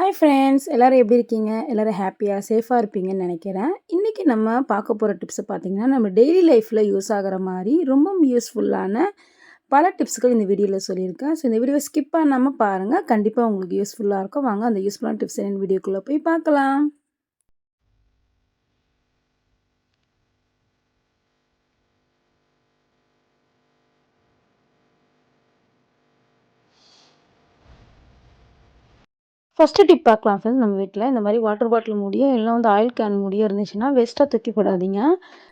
Hi friends எல்லோரும் எப்படி இருக்கீங்க? எல்லோரும் ஹாப்பியாக சேஃபாக இருப்பீங்கன்னு நினைக்கிறேன். இன்றைக்கி நம்ம பார்க்க போகிற டிப்ஸை பார்த்திங்கன்னா நம்ம டெய்லி லைஃப்பில் யூஸ் ஆகிற மாதிரி ரொம்பவும் யூஸ்ஃபுல்லான பல டிப்ஸுகள் இந்த வீடியோவில் சொல்லியிருக்கேன். ஸோ இந்த வீடியோவை ஸ்கிப் பண்ணாமல் பாருங்கள் கண்டிப்பாக உங்களுக்கு யூஸ்ஃபுல்லாக இருக்கும். வாங்க அந்த யூஸ்ஃபுல்லான டிப்ஸ் என்னென்னு வீடியோக்குள்ளே போய் பார்க்கலாம். ஃபஸ்ட்டு டிப் பார்க்கலாம் ஃப்ரெண்ட்ஸ் நம்ம வீட்டில் இந்த மாதிரி வாட்டர் பாட்டில் முடிய இல்லை வந்து ஆயில் கேன் முடிய இருந்துச்சுன்னா வேஸ்ட்டாக தூக்கி போடாதீங்க.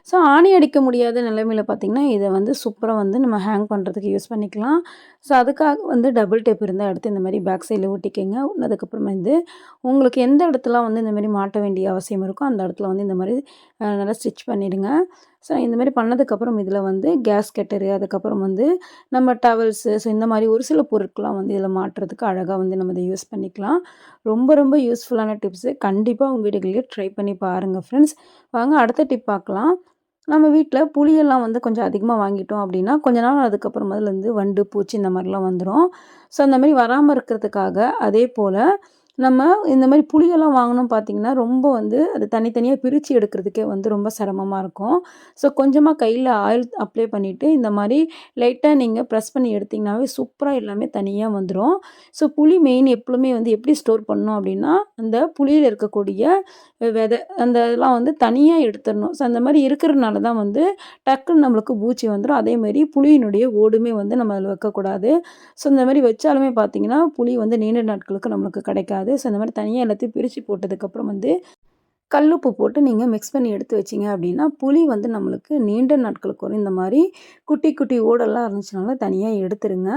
ஸோ ஆணி அடிக்க முடியாத நிலைமையில் பார்த்திங்கன்னா இதை வந்து சூப்பராக வந்து நம்ம ஹேங் பண்ணுறதுக்கு யூஸ் பண்ணிக்கலாம். ஸோ அதுக்காக வந்து டபுள் டேப் இருந்தால் எடுத்து இந்த மாதிரி பேக் சைடில் ஒட்டிக்கங்க அதுக்கப்புறமா வந்து உங்களுக்கு எந்த இடத்துல வந்து இந்த மாதிரி மாட்ட வேண்டிய அவசியம் இருக்கோ அந்த இடத்துல வந்து இந்த மாதிரி நல்லா ஸ்டிச் பண்ணிவிடுங்க ஸோ இந்த மாதிரி பண்ணதுக்கப்புறம் இதில் வந்து கேஸ் கெட்டரு அதுக்கப்புறம் வந்து நம்ம டவல்ஸு ஸோ இந்த மாதிரி ஒரு சில பொருட்கள்லாம் வந்து இதில் மாட்டுறதுக்கு அழகாக வந்து நம்ம இதை யூஸ் பண்ணிக்கலாம். ரொம்ப ரொம்ப யூஸ்ஃபுல்லான டிப்ஸு கண்டிப்பாக உங்கள் வீடுகளிலே ட்ரை பண்ணி பாருங்கள் ஃப்ரெண்ட்ஸ் வாங்க அடுத்த டிப் பார்க்கலாம். நம்ம வீட்டில் புளியெல்லாம் வந்து கொஞ்சம் அதிகமாக வாங்கிட்டோம் அப்படின்னா கொஞ்ச நாள் அதுக்கப்புறம் அதில் வந்து வண்டு பூச்சி இந்த மாதிரிலாம் வந்துடும் ஸோ அந்த மாதிரி வராமல் இருக்கிறதுக்காக அதே போல் நம்ம இந்த மாதிரி புளியெல்லாம் வாங்கணும் பார்த்திங்கன்னா ரொம்ப வந்து அது தனித்தனியாக பிரித்து எடுக்கிறதுக்கே வந்து ரொம்ப சிரமமாக இருக்கும். ஸோ கொஞ்சமாக கையில் ஆயில் அப்ளை பண்ணிவிட்டு இந்த மாதிரி லைட்டாக நீங்கள் ப்ரெஸ் பண்ணி எடுத்திங்கனாவே சூப்பராக எல்லாமே தனியாக வந்துடும் ஸோ புளி மெயின் எப்பவுமே வந்து எப்படி ஸ்டோர் பண்ணணும் அப்படின்னா அந்த புளியில் இருக்கக்கூடிய விதை அந்த இதெல்லாம் வந்து தனியாக எடுத்துடணும். ஸோ அந்த மாதிரி இருக்கிறதுனால தான் வந்து டக்குன்னு நம்மளுக்கு பூச்சி வந்துடும் அதேமாதிரி புளியினுடைய ஓடுமே வந்து நம்ம அதில் வைக்கக்கூடாது. ஸோ இந்த மாதிரி வச்சாலுமே பார்த்திங்கன்னா புளி வந்து நீண்ட நாட்களுக்கு நம்மளுக்கு கிடைக்காது. ஸோ இந்த மாதிரி தனியாக எல்லாத்தையும் பிரித்து போட்டதுக்கப்புறம் வந்து கல்லுப்பு போட்டு நீங்கள் மிக்ஸ் பண்ணி எடுத்து வச்சிங்க அப்படின்னா புளி வந்து நம்மளுக்கு நீண்ட நாட்களுக்கு வரும் இந்த மாதிரி குட்டி குட்டி ஓடெல்லாம் இருந்துச்சுனால தனியாக எடுத்துருங்க.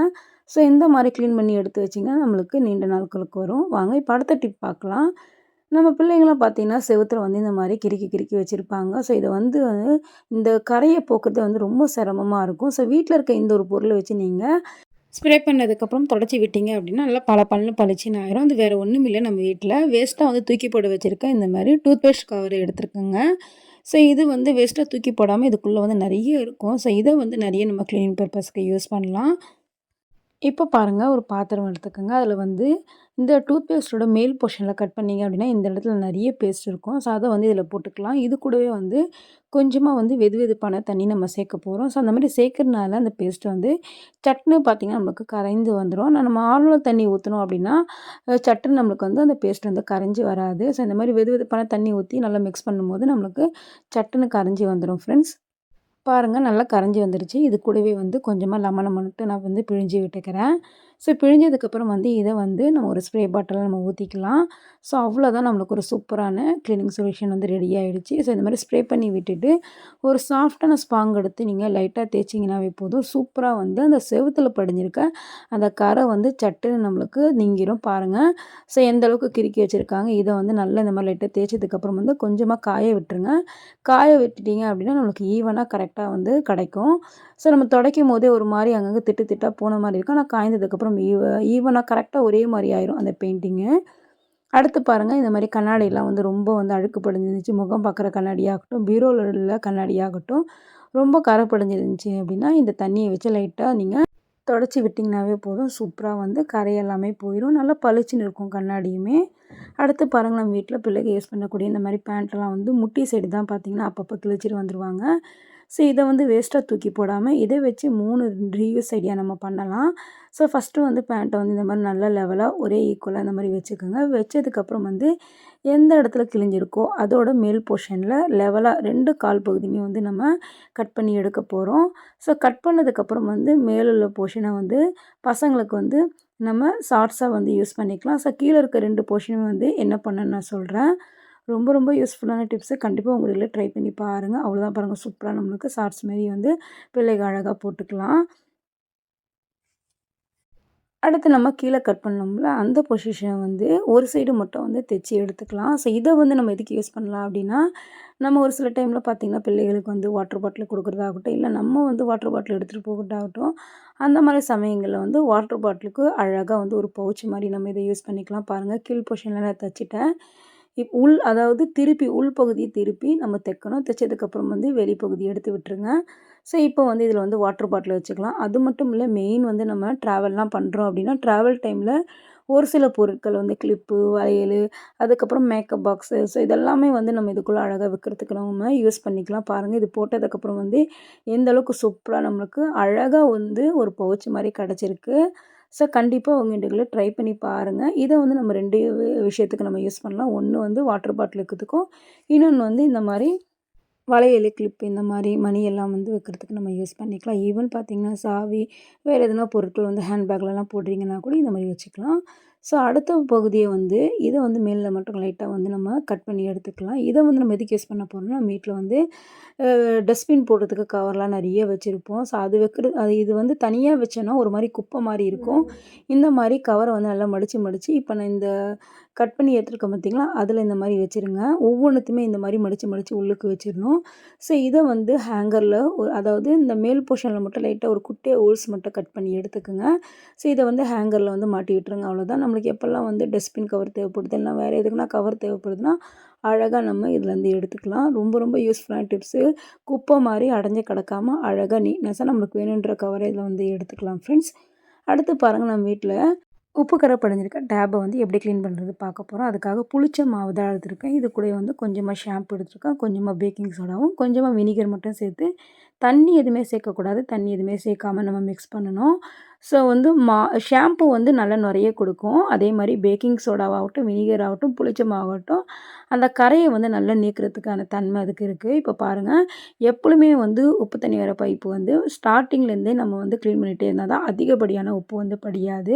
ஸோ இந்த மாதிரி க்ளீன் பண்ணி எடுத்து வச்சிங்கன்னா நம்மளுக்கு நீண்ட நாட்களுக்கு வரும் வாங்க இப்போ அடுத்த டிப் பார்க்கலாம். நம்ம பிள்ளைங்களாம் பார்த்தீங்கன்னா செவுத்தில் வந்து இந்த மாதிரி கிறுக்கி கிறுக்கி வச்சுருப்பாங்க. ஸோ இதை வந்து இந்த கரையை போக்குறது வந்து ரொம்ப சிரமமாக இருக்கும். ஸோ வீட்டில் இருக்க இந்த ஒரு பொருளை வச்சு நீங்கள் ஸ்ப்ரே பண்ணதுக்கப்புறம் தொடச்சி விட்டீங்க அப்படின்னா நல்லா பல பல்லு பளிச்சின்னு ஆயிரும். அது வேறு ஒன்றும் இல்லை நம்ம வீட்டில் வேஸ்ட்டாக வந்து தூக்கி போட வச்சுருக்கேன் இந்த மாதிரி டூத் பேஸ்ட் கவர் எடுத்துருக்கோங்க. ஸோ இது வந்து வேஸ்ட்டாக தூக்கி போடாமல் இதுக்குள்ளே வந்து நிறைய இருக்கும். ஸோ இதை வந்து நிறைய நம்ம க்ளீனிங் பர்பஸ்க்கு யூஸ் பண்ணலாம். இப்போ பாருங்கள் ஒரு பாத்திரம் எடுத்துக்கோங்க. அதில் வந்து இந்த டூத் பேஸ்ட்டோட மேல் போர்ஷனில் கட் பண்ணிங்க அப்படின்னா இந்த இடத்துல நிறைய பேஸ்ட் இருக்கும். ஸோ அதை வந்து இதில் போட்டுக்கலாம். இது கூடவே வந்து கொஞ்சமாக வந்து வெது வெதுப்பான தண்ணி நம்ம சேர்க்க போகிறோம் ஸோ அந்த மாதிரி சேர்க்கறதுனால அந்த பேஸ்ட் வந்து சட்னு பார்த்திங்கன்னா நம்மளுக்கு கரைந்து வந்துடும் நம்ம ஆளுநர் தண்ணி ஊற்றணும் அப்படின்னா சட்டுன்னு நம்மளுக்கு வந்து அந்த பேஸ்ட் வந்து கரைஞ்சி வராது. ஸோ இந்த மாதிரி வெது வெதுப்பான தண்ணி ஊற்றி நல்லா மிக்ஸ் பண்ணும்போது நம்மளுக்கு சட்டுன்னு கரைஞ்சி வந்துடும் ஃப்ரெண்ட்ஸ் பாருங்கள் நல்லா கரைஞ்சி வந்துருச்சு. இது கூடவே வந்து கொஞ்சமாக லெமனை மட்டும் நான் வந்து பிழிஞ்சு விட்டுக்கிறேன். ஸோ பிழிஞ்சதுக்கப்புறம் வந்து இதை வந்து நம்ம ஒரு ஸ்ப்ரே பாட்டிலில் நம்ம ஊற்றிக்கலாம் ஸோ அவ்வளோதான் நம்மளுக்கு ஒரு சூப்பரான க்ளீனிங் சொல்யூஷன் வந்து ரெடி ஆகிடுச்சு ஸோ இந்த மாதிரி ஸ்ப்ரே பண்ணி விட்டுட்டு ஒரு சாஃப்டான ஸ்பாங் எடுத்து நீங்கள் லைட்டாக தேய்ச்சிங்கனாவே போதும். சூப்பராக வந்து அந்த செவத்தில் படிஞ்சிருக்க அந்த கரை வந்து சட்டுன்னு நம்மளுக்கு நீங்கிரும் பாருங்கள் ஸோ எந்த அளவுக்கு கிறுக்கி வச்சுருக்காங்க இதை வந்து நல்லா இந்த மாதிரி லைட்டாக தேய்ச்சதுக்கப்புறம் வந்து கொஞ்சமாக காய விட்டுருங்க. காய விட்டுட்டீங்க அப்படின்னா நம்மளுக்கு ஈவனாக கரெக்ட் கரெக்டாக வந்து கிடைக்கும். ஸோ நம்ம துடைக்கும் போதே ஒரு மாதிரி அங்கங்கே திட்டு திட்டாக போன மாதிரி இருக்கும். ஆனால் காய்ந்ததுக்கப்புறம் ஈவ ஈவனாக கரெக்டாக ஒரே மாதிரி ஆயிரும் அந்த பெயிண்டிங்கு அடுத்து பாருங்கள் இந்த மாதிரி கண்ணாடியெல்லாம் வந்து ரொம்ப வந்து அழுக்கு படிஞ்சிருந்துச்சு. முகம் பார்க்குற கண்ணாடியாகட்டும் பீரோவில் உள்ள கண்ணாடியாகட்டும் ரொம்ப கரை படிஞ்சிருந்துச்சு அப்படின்னா இந்த தண்ணியை வச்சு லைட்டாக நீங்கள் தொடச்சி விட்டிங்கனாவே போதும். சூப்பராக வந்து கரை எல்லாமே போயிடும் நல்லா பளிச்சுன்னு இருக்கும் கண்ணாடியுமே. அடுத்து பாருங்கள் நம்ம வீட்டில் பிள்ளைக்கு யூஸ் பண்ணக்கூடிய இந்த மாதிரி பேண்ட்லாம் வந்து முட்டி சைடு தான் பார்த்திங்கன்னா அப்பப்போ கிழிச்சிட்டு வந்துடுவாங்க ஸோ இதை வந்து வேஸ்ட்டாக தூக்கி போடாமல் இதை வச்சு மூணு ரீயூஸ் ஐடியா நம்ம பண்ணலாம். ஸோ ஃபஸ்ட்டு வந்து பேண்ட்டை வந்து இந்த மாதிரி நல்ல லெவலாக ஒரே ஈக்குவலாக இந்த மாதிரி வச்சுக்கோங்க. வச்சதுக்கப்புறம் வந்து எந்த இடத்துல கிழிஞ்சிருக்கோ அதோட மேல் போர்ஷனில் லெவலாக ரெண்டு கால் பகுதியுமே வந்து நம்ம கட் பண்ணி எடுக்க போகிறோம் ஸோ கட் பண்ணதுக்கப்புறம் வந்து மேலுள்ள போர்ஷனை வந்து பசங்களுக்கு வந்து நம்ம ஷார்ட்ஸாக வந்து யூஸ் பண்ணிக்கலாம். ஸோ கீழே இருக்க ரெண்டு போர்ஷனுமே வந்து என்ன பண்ணணுன்னு நான் சொல்கிறேன் ரொம்ப ரொம்ப யூஸ்ஃபுல்லான டிப்ஸு கண்டிப்பாக உங்களுக்கு ட்ரை பண்ணி பாருங்கள் அவ்வளோதான் பாருங்கள் சூப்பராக நம்மளுக்கு ஷார்ட்ஸ் மாரி வந்து பிள்ளைகள் அழகாக போட்டுக்கலாம். அடுத்து நம்ம கீழே கட் பண்ணோம்ல அந்த பொசிஷனை வந்து ஒரு சைடு மட்டும் வந்து தைச்சி எடுத்துக்கலாம். ஸோ இதை வந்து நம்ம எதுக்கு யூஸ் பண்ணலாம் அப்படின்னா நம்ம ஒரு சில டைமில் பார்த்திங்கன்னா பிள்ளைகளுக்கு வந்து வாட்டர் பாட்டில் கொடுக்குறதாகட்டும் இல்லை நம்ம வந்து வாட்டர் பாட்டில் எடுத்துகிட்டு போகிறதாகட்டும் அந்த மாதிரி சமயங்களில் வந்து வாட்டர் பாட்டிலுக்கு அழகாக வந்து ஒரு பவுச் மாதிரி நம்ம இதை யூஸ் பண்ணிக்கலாம். பாருங்கள் கீழ் பொசிஷனில் நான் தைச்சிட்டேன். இப் உள் அதாவது திருப்பி உள் பகுதியை திருப்பி நம்ம தைக்கணும். தைச்சதுக்கப்புறம் வந்து வெளிப்பகுதி எடுத்து விட்டுருங்க. ஸோ இப்போ வந்து இதில் வந்து வாட்டர் பாட்டில் வச்சுக்கலாம். அது மட்டும் இல்லை மெயின் வந்து நம்ம ட்ராவல்லாம் பண்ணுறோம் அப்படின்னா ட்ராவல் டைமில் ஒரு சில பொருட்கள் வந்து கிளிப்பு வளையல் அதுக்கப்புறம் மேக்கப் பாக்ஸு ஸோ இதெல்லாமே வந்து நம்ம இதுக்குள்ளே அழகாக வைக்கிறதுக்கு நம்ம யூஸ் பண்ணிக்கலாம். பாருங்கள் இது போட்டதுக்கப்புறம் வந்து எந்த அளவுக்கு சூப்பராக நம்மளுக்கு அழகாக வந்து ஒரு பவுச் மாதிரி கிடச்சிருக்கு. ஸோ கண்டிப்பாக உங்கள் இண்டுகளை ட்ரை பண்ணி பாருங்கள் இதை வந்து நம்ம ரெண்டு விஷயத்துக்கு நம்ம யூஸ் பண்ணலாம். ஒன்று வந்து வாட்டர் பாட்டில் இருக்கிறதுக்கும் இன்னொன்று வந்து இந்த மாதிரி வளையல் கிளிப் இந்த மாதிரி மணி எல்லாம் வந்து வைக்கிறதுக்கு நம்ம யூஸ் பண்ணிக்கலாம். ஈவன் பார்த்திங்கன்னா சாவி வேறு எதுனா பொருட்கள் வந்து ஹேண்ட்பேக்லலாம் போடுறீங்கன்னா கூட இந்த மாதிரி வச்சுக்கலாம். ஸோ அடுத்த பகுதியை வந்து இதை வந்து மேலில் மட்டும் லைட்டாக வந்து நம்ம கட் பண்ணி எடுத்துக்கலாம். இதை வந்து நம்ம எதுக்கு யூஸ் பண்ண போகிறோம்னா நம்ம வீட்டில் வந்து டஸ்ட்பின் போடுறதுக்கு கவர்லாம் நிறைய வச்சுருப்போம். ஸோ அது வைக்கிறது அது இது வந்து தனியாக வச்சோன்னா ஒரு மாதிரி குப்பை மாதிரி இருக்கும். இந்த மாதிரி கவரை வந்து நல்லா மடித்து மடித்து இப்போ நான் இந்த கட் பண்ணி எடுத்துருக்கேன் பார்த்திங்களா அதில் இந்த மாதிரி வச்சுருங்க. ஒவ்வொன்றுத்துமே இந்த மாதிரி மடித்து மடித்து உள்ளுக்கு வச்சிடணும். ஸோ இதை வந்து ஹேங்கரில் ஒரு அதாவது இந்த மேல் போர்ஷனில் மட்டும் லைட்டாக ஒரு குட்டியாக ஹோல்ஸ் மட்டும் கட் பண்ணி எடுத்துக்கோங்க. ஸோ இதை வந்து ஹேங்கரில் வந்து மாட்டி விட்டுருங்க. அவ்வளோதான் நம்மளுக்கு எப்போல்லாம் வந்து டஸ்ட்பின் கவர் தேவைப்படுது இல்லை வேறு எதுக்குன்னா கவர் தேவைப்படுதுன்னா அழகாக நம்ம இதுலேருந்து எடுத்துக்கலாம். ரொம்ப ரொம்ப யூஸ்ஃபுல்லான டிப்ஸு குப்பை மாதிரி அடைஞ்சு கிடக்காமல் அழகாக நீட்னஸாக நம்மளுக்கு வேணுன்ற கவரை இதில் வந்து எடுத்துக்கலாம் ஃப்ரெண்ட்ஸ் அடுத்து பாருங்கள் நம்ம வீட்டில் உப்பு கரை படிஞ்சிருக்க டேப்பை வந்து எப்படி க்ளீன் பண்ணுறது பார்க்க போகிறோம் அதுக்காக புளிச்ச மாவு தான் எடுத்துருக்கேன். இது கூட வந்து கொஞ்சமாக ஷாம்பு எடுத்துருக்கேன். கொஞ்சமாக பேக்கிங் சோடாவும் கொஞ்சமாக வினிகர் மட்டும் சேர்த்து தண்ணி எதுவுமே சேர்க்கக்கூடாது. தண்ணி எதுவுமே சேர்க்காம நம்ம மிக்ஸ் பண்ணணும். ஸோ வந்து மா ஷாம்பு வந்து நல்லா நிறைய கொடுக்கும். அதே மாதிரி பேக்கிங் சோடாவாகட்டும் வினிகர் ஆகட்டும் புளிச்சமாகட்டும் அந்த கரையை வந்து நல்லா நீக்கிறதுக்கான தன்மை அதுக்கு இருக்குது இப்போ பாருங்கள் எப்பொழுதுமே வந்து உப்பு தண்ணி வர பைப்பு வந்து ஸ்டார்டிங்லேருந்தே நம்ம வந்து க்ளீன் பண்ணிகிட்டே இருந்தால் தான் அதிகப்படியான உப்பு வந்து படியாது.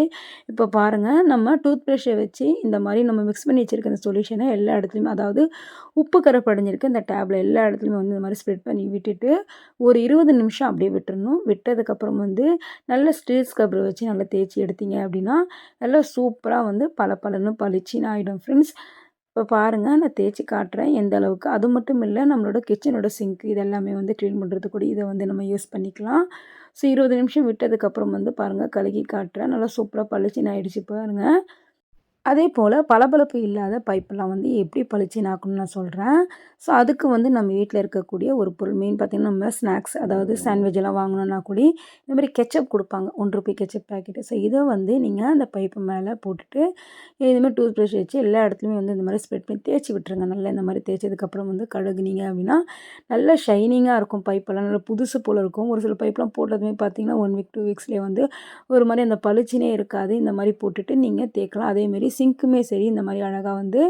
இப்போ பாருங்கள் நம்ம டூத் ப்ரஷ்ஷை வச்சு இந்த மாதிரி நம்ம மிக்ஸ் பண்ணி வச்சுருக்க இந்த சொல்யூஷனை எல்லா இடத்துலையுமே அதாவது உப்பு கரை படிஞ்சிருக்கு இந்த டேப்ல எல்லா இடத்துலையுமே வந்து இந்த மாதிரி ஸ்ப்ரெட் பண்ணி விட்டுட்டு ஒரு இருபது நிமிஷம் அப்படியே விட்டுறணும். விட்டதுக்கப்புறம் வந்து நல்ல ஸ்டீல் ஸ்க்ரப்பர் வச்சு நல்லா தேய்ச்சி எடுத்தீங்க அப்படின்னா நல்லா சூப்பராக வந்து பல பலன்னு பளிச்சின்னு ஆகிடும் ஃப்ரெண்ட்ஸ் இப்போ பாருங்கள் நான் தேய்ச்சி காட்டுறேன். எந்த அளவுக்கு? அது மட்டும் இல்லை நம்மளோட கிச்சனோட சிங்க் இதெல்லாமே வந்து க்ளீன் பண்ணுறது கூட இதை வந்து நம்ம யூஸ் பண்ணிக்கலாம். ஸோ இருபது நிமிஷம் விட்டதுக்கப்புறம் வந்து பாருங்கள் கழுகி காட்டுறேன். நல்லா சூப்பராக பளிச்சின்னு ஆகிடுச்சு பாருங்கள் அதே போல் பளபளப்பு இல்லாத பைப்பெல்லாம் வந்து எப்படி பளிச்சுன்னு நான் சொல்கிறேன் ஸோ அதுக்கு வந்து நம்ம வீட்டில் இருக்கக்கூடிய ஒரு பொருள் மெயின் பார்த்திங்கன்னா நம்ம ஸ்நாக்ஸ் அதாவது சாண்ட்விச் எல்லாம் வாங்கணுன்னா கூட இந்த மாதிரி கெச்சப் கொடுப்பாங்க. One rupee ketchup packet so இதை வந்து நீங்கள் அந்த பைப்பு மேலே போட்டுட்டு இதுமாதிரி டூத் ப்ரஷ் வச்சு எல்லா இடத்துலையுமே வந்து இந்த மாதிரி ஸ்ப்ரெட் பண்ணி தேய்ச்சி விட்டுருங்க. நல்லா இந்த மாதிரி தேய்ச்சதுக்கப்புறம் வந்து கழுகுனீங்க அப்படின்னா நல்லா ஷைனிங்காக இருக்கும் பைப்பெல்லாம் நல்லா புதுசு போல் இருக்கும். ஒரு சில பைப்லாம் போட்டதுமே பார்த்திங்கன்னா ஒன் வீக் டூ வீக்ஸ்லேயே வந்து ஒரு மாதிரி அந்த பளிச்சினே இருக்காது. இந்த மாதிரி போட்டுட்டு நீங்கள் தேய்க்கலாம். அதேமாரி சிங்க்குமே சரி இந்த மாதிரி அழகாக வந்து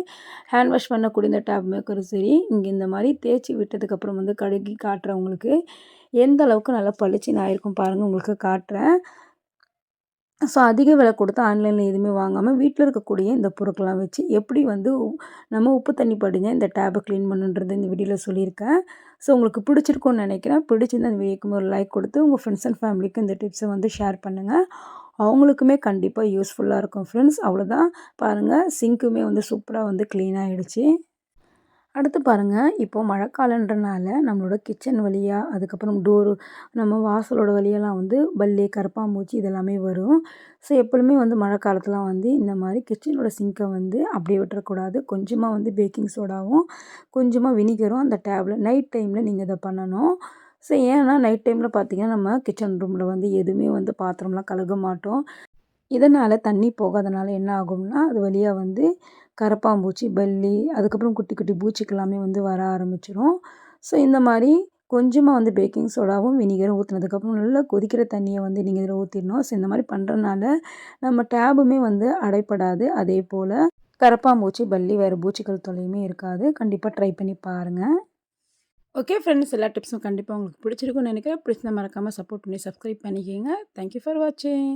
ஹேண்ட் வாஷ் பண்ணக்கூடிய இந்த டேப் மேக்கரும் சரி இங்கே இந்த மாதிரி தேய்ச்சி விட்டதுக்கப்புறம் வந்து கழுகி காட்டுறவங்களுக்கு எந்த அளவுக்கு நல்லா பளிச்சுன்னு ஆயிருக்கும் பாருங்கள் உங்களுக்கு காட்டுறேன். ஸோ அதிக விலை கொடுத்து ஆன்லைனில் எதுவுமே வாங்காமல் வீட்டில் இருக்கக்கூடிய இந்த பொருட்கள்லாம் வச்சு எப்படி வந்து நம்ம உப்பு தண்ணி படிஞ்ச இந்த டேப்பை க்ளீன் பண்ணுன்றது இந்த வீடியோவில் சொல்லியிருக்கேன். ஸோ உங்களுக்கு பிடிச்சிருக்கும்னு நினைக்கிறேன். பிடிச்சிருந்த அந்த வீடியோக்கு ஒரு லைக் கொடுத்து உங்கள் ஃப்ரெண்ட்ஸ் அண்ட் ஃபேமிலிக்கு இந்த டிப்ஸை வந்து ஷேர் பண்ணுங்கள் அவங்களுக்குமே கண்டிப்பாக யூஸ்ஃபுல்லாக இருக்கும். ஃப்ரெண்ட்ஸ் அவ்வளோதான் பாருங்கள் சிங்க்குமே வந்து சூப்பராக வந்து க்ளீன் ஆகிடுச்சு அடுத்து பாருங்கள் இப்போது மழைக்காலன்றனால நம்மளோட கிச்சன் வழியாக அதுக்கப்புறம் டோரு நம்ம வாசலோட வழியெல்லாம் வந்து பல்லி கரப்பாம்பூச்சி இதெல்லாமே வரும். ஸோ எப்பொழுதுமே வந்து மழை காலத்தில் வந்து இந்த மாதிரி கிச்சனோட சிங்கை வந்து அப்படியே விட்டுறக்கூடாது. கொஞ்சமாக வந்து பேக்கிங் சோடாவும் கொஞ்சமாக வினிகரும் அந்த டேப்ல நைட் டைமில் நீங்கள் இதை பண்ணணும். ஸோ ஏன்னா நைட் டைமில் பார்த்திங்கன்னா நம்ம கிச்சன் ரூமில் வந்து எதுவுமே வந்து பாத்திரம்லாம் கழுக மாட்டோம். இதனால் தண்ணி போகாதனால என்ன ஆகும்னா அது வழியாக வந்து கரப்பாம்பூச்சி பல்லி அதுக்கப்புறம் குட்டி குட்டி பூச்சிக்கெல்லாமே வந்து வர ஆரம்பிச்சிடும் ஸோ இந்த மாதிரி கொஞ்சமாக வந்து பேக்கிங் சோடாவும் வினிகரும் ஊற்றினதுக்கப்புறம் நல்லா கொதிக்கிற தண்ணியை வந்து நீங்கள் இதில் ஊற்றிடணும் ஸோ இந்த மாதிரி பண்ணுறதுனால நம்ம டேபுமே வந்து அடைப்படாது. அதே போல் கரப்பாம்பூச்சி பல்லி வேறு பூச்சிகள் தொலையுமே இருக்காது. கண்டிப்பாக ட்ரை பண்ணி பாருங்கள் ஓகே ஃப்ரெண்ட்ஸ் எல்லா டிப்ஸும் கண்டிப்பாக உங்களுக்கு பிடிச்சிருக்கும்னு நினைக்கிறேன். பிடிச்சதை மறக்காமல் சப்போர்ட் பண்ணி சப்ஸ்கிரைப் பண்ணிக்கோங்க. தேங்க்யூ ஃபார் வாட்சிங்